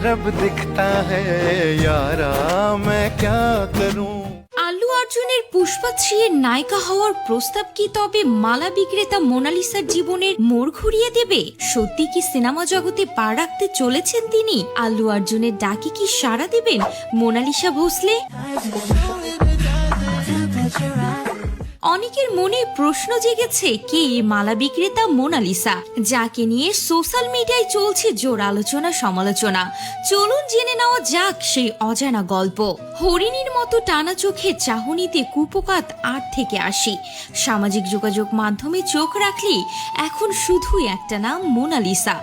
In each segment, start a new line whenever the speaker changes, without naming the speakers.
रब दिखता है यारा मैं क्या करूं
আল্লু অর্জুনের পুষ্পা থ্রি এর নায়িকা হওয়ার প্রস্তাব কি তবে মালা বিক্রেতা মোনালিসার জীবনের মোড় ঘুরিয়ে দেবে সত্যি কি সিনেমা জগতে পা রাখতে চলেছেন তিনি আল্লু অর্জুনের ডাকে কি সাড়া দেবেন মোনালিসা ভোসলে অনেকের মনে প্রশ্ন জেগেছে, কে মালা বিক্রেতা মোনালিসা? যাকে নিয়ে সোশ্যাল মিডিয়ায় চলছে জোর আলোচনা, সমালোচনা। চলুন জেনে নেওয়া যাক সেই অজানা গল্প। হরিণীর মতো টানা চোখে চাহনিতে কুপকাত আট থেকে আসি সামাজিক যোগাযোগ মাধ্যমে চোখ রাখলেই এখন শুধুই একটা নাম, মোনালিসা।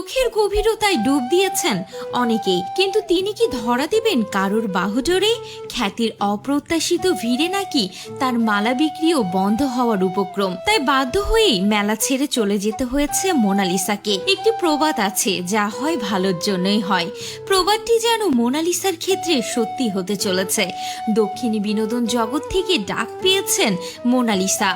চোখের গভীরতায় ডুব দিয়েছেন অনেকেই। কিন্তু তিনি কি ধরা দিবেন কারোর বাহুডোরে? খ্যাতির অপ্রত্যাশিত ভিড়ে নাকি তার মালা বিক্রিও বন্ধ হওয়ার উপক্রম? তাই বাধ্য হয়েই মেলা ছেড়ে চলে যেতে হয়েছে মোনালিসাকে। একটি প্রবাদ আছে, যা হয় ভালোর জন্যই হয়। প্রবাদটি যেন মোনালিসার ক্ষেত্রে সত্যি হতে চলেছে। দক্ষিণী বিনোদন জগৎ থেকে ডাক পেয়েছেন মোনালিসা।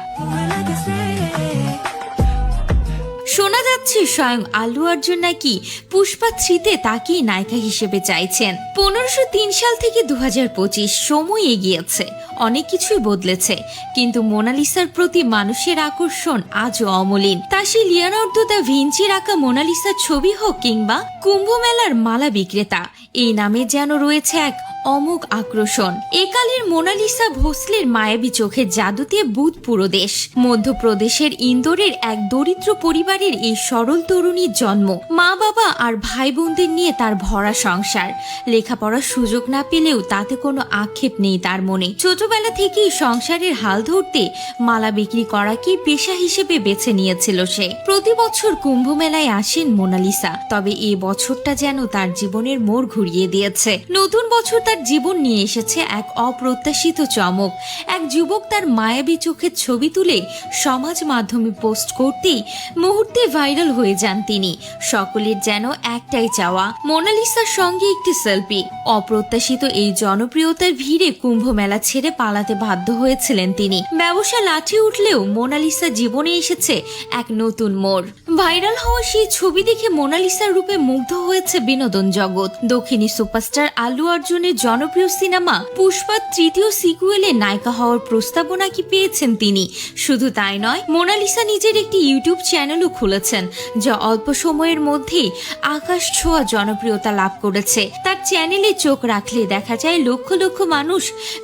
যাচ্ছে স্বয়ং আল্লু অর্জুন নাকি পুষ্পা থ্রিতে তাকেই নায়িকা হিসেবে চাইছেন। পনেরোশো তিন সাল থেকে দু পঁচিশ সময় এগিয়েছে, অনেক কিছুই বদলেছে, কিন্তু মোনালিসার প্রতি মানুষের আকর্ষণ আজও অমলিন। তা সে লিয়ানার্দো দা ভিঞ্চির আঁকা মোনালিসার ছবি হোক কিংবা কুম্ভ মেলার মালা বিক্রেতা, এই নামে যেন রয়েছে এক অমোঘ আক্রোশন। একালের মোনালিসা ভোসলের মায়াবী চোখের জাদুতে বুধ পুরো দেশ মধ্যপ্রদেশের ইন্দোরের এক দরিদ্র পরিবারের এই সরল তরুণীর জন্ম। মা বাবা আর ভাই বোনদের নিয়ে তার ভরা সংসার। লেখাপড়ার সুযোগ না পেলেও তাতে কোনো আক্ষেপ নেই তার মনে। ছোটবেলা থেকেই সংসারের হাল ধরতে মালা বিক্রি করাকে পেশা হিসেবে বেছে নিয়েছিল সে। প্রতি বছর কুম্ভ মেলায় আসেন মোনালিসা, তবে এ বছরটা যেন তার জীবনের মোড় ঘুরিয়ে দিয়েছে। নতুন বছর তার জীবন নিয়ে এসেছে এক অপ্রত্যাশিত চমক। এক যুবক তার মায়াবী চোখের ছবি তুলে সমাজ মাধ্যমে পোস্ট করতেই মুহূর্তে ভাইরাল হয়ে যান তিনি। সকলের যেন একটাই চাওয়া, মোনালিসার সঙ্গে একটি সেলফি। অপ্রত্যাশিত এই জনপ্রিয়তার ভিড়ে কুম্ভ মেলা ছেড়ে পালাতে বাধ্য হয়েছিলেন তিনি। ব্যবসা লাঠি উঠলেও মোনালিসা জীবনে এসেছে এক নতুন মোড়। ভাইরাল হওয়া সেই ছবি দেখে মোনালিসার রূপে মুগ্ধ হয়েছে বিনোদন জগৎ। দক্ষিণী সুপারস্টার আলু অর্জুনের জনপ্রিয় সিনেমা পুষ্পা তৃতীয় সিকুয়েলে নায়িকা হওয়ার প্রস্তাবনা কি পেয়েছেন তিনি? শুধু তাই নয়, মোনালিসা নিজের একটি ইউটিউব চ্যানেলও খুলেছেন, যা অল্প সময়ের মধ্যেই আকাশ ছোঁয়া জনপ্রিয়তা লাভ করেছে। তার চ্যানেলে চোখ রাখলে দেখা যায় লক্ষ লক্ষ মানুষ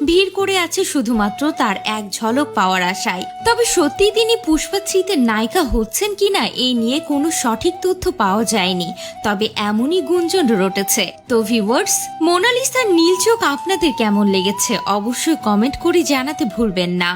ভিড় করে আছে শুধুমাত্র তার এক ঝলক পাওয়ার আশায়। তবে সত্যি তিনি পুষ্পা থ্রিতে নায়িকা হচ্ছেন কিনা এই নিয়ে কোনো সঠিক তথ্য পাওয়া যায়নি। তবে এমনই গুঞ্জন রটেছে। তো ভিউয়ার্স মোনালিসার নীল চোখ আপনাদের কেমন লেগেছে অবশ্যই কমেন্ট করে জানাতে ভুলবেন না।